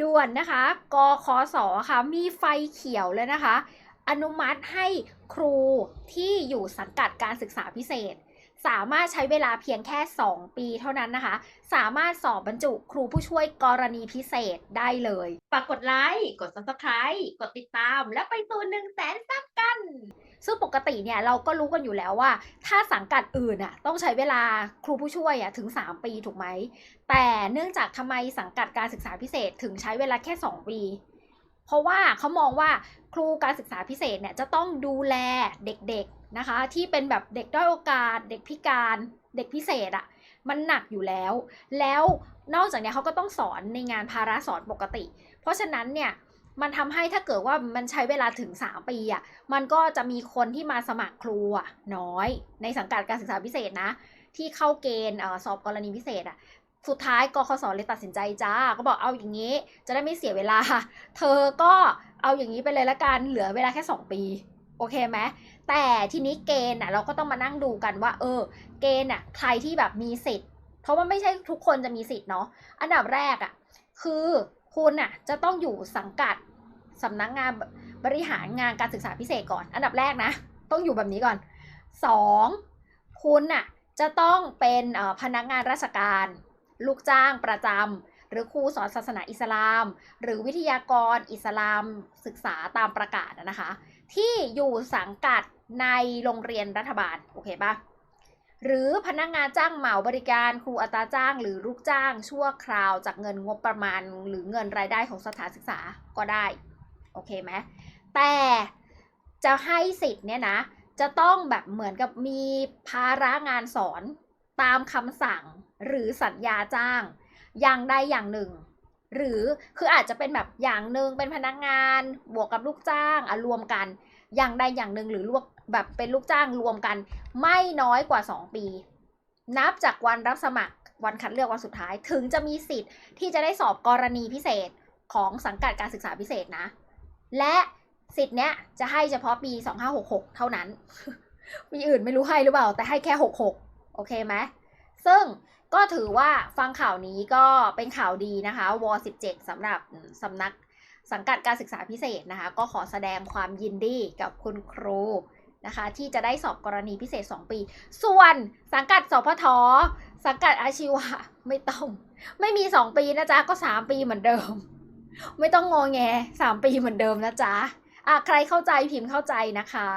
ด่วนนะคะกคสค่ะ มีไฟเขียวเลยนะคะ อนุมัติให้ครูที่อยู่สังกัดการศึกษาพิเศษ สามารถใช้เวลาเพียงแค่ 2 ปีเท่านั้นนะคะ สามารถสอบบรรจุครูผู้ช่วยกรณีพิเศษได้เลย ฝากกดไลค์ กด subscribe กดติดตาม แล้วไปสู่หนึ่งแสนซับกัน ซึ่งปกติเนี่ยเราก็รู้กันอยู่แล้วว่า ถ้าสังกัดอื่นอะต้องใช้เวลาครูผู้ช่วยอะถึง 3 ปีถูกไหม แต่เนื่องจากทำไมสังกัดการศึกษาพิเศษถึงใช้เวลาแค่ 2 ปี เพราะว่าเขามองว่าครูการศึกษาพิเศษเนี่ยจะต้องดูแลเด็กๆนะคะ ที่เป็นแบบเด็กด้อยโอกาส เด็กพิการเด็กพิเศษอะ่ะมันหนักอยู่แล้ว แล้วนอกจากนี้เขาก็ต้องสอนในงานภาระสอนปกติ เพราะฉะนั้นเนี่ย มันทำให้ถ้าเกิดว่ามันใช้เวลาถึง 3 ปีอะ่ะมันก็จะมีคนที่มาสมัครครูอะน้อย ในสังกัดการศึกษาพิเศษนะ ที่เข้าเกณฑ์สอบกรณีพิเศษอะสุดท้ายกคสเลยตัดสินใจจ้า ก็บอกเอาอย่างนี้ จะได้ไม่เสียเวลา เธอก็เอาอย่างนี้ไปเลยละกัน เหลือเวลาแค่ 2 ปี โอเคไหม แต่ทีนี้เกณฑ์น่ะเราก็ต้องมานั่งดูกันว่า เออ เกณฑ์น่ะใครที่แบบมีสิทธิ์ เพราะว่าไม่ใช่ทุกคนจะมีสิทธิ์เนาะ อันดับแรกอะคือ คุณน่ะจะต้องอยู่สังกัดสำนักงานบริหารงานการศึกษาพิเศษก่อน อันดับแรกนะ ต้องอยู่แบบนี้ก่อนสองคุณน่ะจะต้องเป็นพนักงานราชการ ลูกจ้างประจำหรือครูสอนศาสนาอิสลาม หรือวิทยากรอิสลามศึกษาตามประกาศนะคะ ที่อยู่สังกัดในโรงเรียนรัฐบาล โอเคปะ หรือพนักงานจ้างเหมาบริการครูอัตราจ้าง หรือลูกจ้างชั่วคราวจากเงินงบประมาณ หรือเงินรายได้ของสถานศึกษาก็ได้ โอเคไหมแต่จะให้สิทธิ์เนี่ยนะ จะต้องแบบเหมือนกับมีภาระงานสอนตามคำสั่งหรือสัญญาจ้าง อย่างใดอย่างหนึ่ง หรือคืออาจจะเป็นแบบอย่างหนึ่งเป็นพนักงานบวกกับลูกจ้างอะรวมกัน อย่างใดอย่างหนึ่งหรือรวมแบบเป็นลูกจ้างรวมกัน ไม่น้อยกว่า 2 ปี นับจากวันรับสมัครวันคัดเลือกวันสุดท้ายถึงจะมีสิทธิ์ที่จะได้สอบกรณีพิเศษของสังกัดการศึกษาพิเศษนะ และสิทธิ์เนี้ยจะให้เฉพาะปี 2566 เท่านั้นปีอื่นไม่รู้ให้หรือเปล่า แต่ให้แค่ 66 โอเคไหม ซึ่งก็ถือว่าฟังข่าวนี้ก็เป็นข่าวดีนะคะว17สำหรับสำนักสังกัดการศึกษาพิเศษนะคะ ก็ขอแสดงความยินดีกับคุณครูนะคะ ที่จะได้สอบกรณีพิเศษ 2 ปี ส่วนสังกัดสพทสังกัดอาชีวะไม่ต้อง ไม่มี 2 ปีนะจ๊ะ ก็ 3 ปีเหมือนเดิม ไม่ต้องงอแง3ปีเหมือนเดิมนะจ๊ะอะใครเข้าใจพิมพ์เข้าใจนะคะ